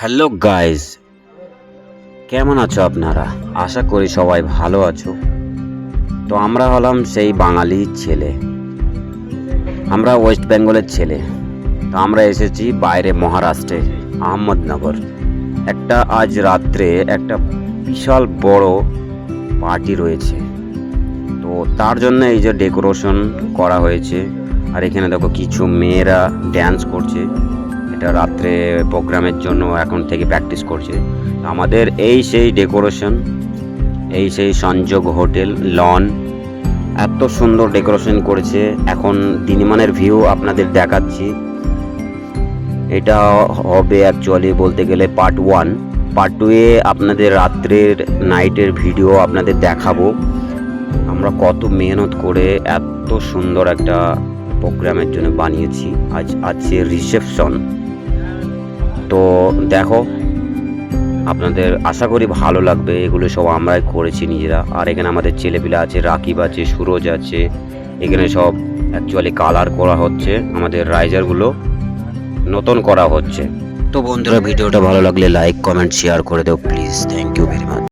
Hello guys, কেমন আছো আপনারা? আশা করি সবাই ভালো আছো। তো আমরা হলাম সেই বাঙালি ছেলে। আমরা ওয়েস্ট বেঙ্গলের ছেলে। তো আমরা এসেছি বাইরে মহারাষ্ট্রে, আহমদনগর। একটা আজ রাত্রে একটা বিশাল বড় পার্টি রয়েছে। তো তার জন্য এই যে ডেকোরেশন করা হয়েছে, আর এখানে দেখো কিছু মেয়েরা ড্যান্স করছে। এটা রাত্রে প্রোগ্রামের জন্য এখন থেকে প্র্যাকটিস করছে। আমাদের এই সেই ডেকোরেশন এই সেই সংযোগ হোটেল লন এত সুন্দর ডেকোরেশন করেছে। এখন দিনমানের ভিউ আপনাদের দেখাচ্ছি। এটা হবে অ্যাকচুয়ালি বলতে গেলে পার্ট ওয়ান পার্ট টুয়ে আপনাদের রাত্রের নাইটের ভিডিও আপনাদের দেখাবো। আমরা কত মেহনত করে এত সুন্দর একটা প্রোগ্রামের জন্য বানিয়েছি। আজ আছে রিসেপশন তো দেখো, আপনাদের আশা করি ভালো লাগবে। এগুলো সব আমরাই করেছি নিজেরা। আর এখানে আমাদের ছেলেপিলা আছে, রাকিব আছে, সুরজ আছে। এখানে সব অ্যাকচুয়ালি কালার করা হচ্ছে, আমাদের রাইজারগুলো নতুন করা হচ্ছে। তো বন্ধুরা, ভিডিওটা ভালো লাগলে লাইক কমেন্ট শেয়ার করে দেও please thank you very much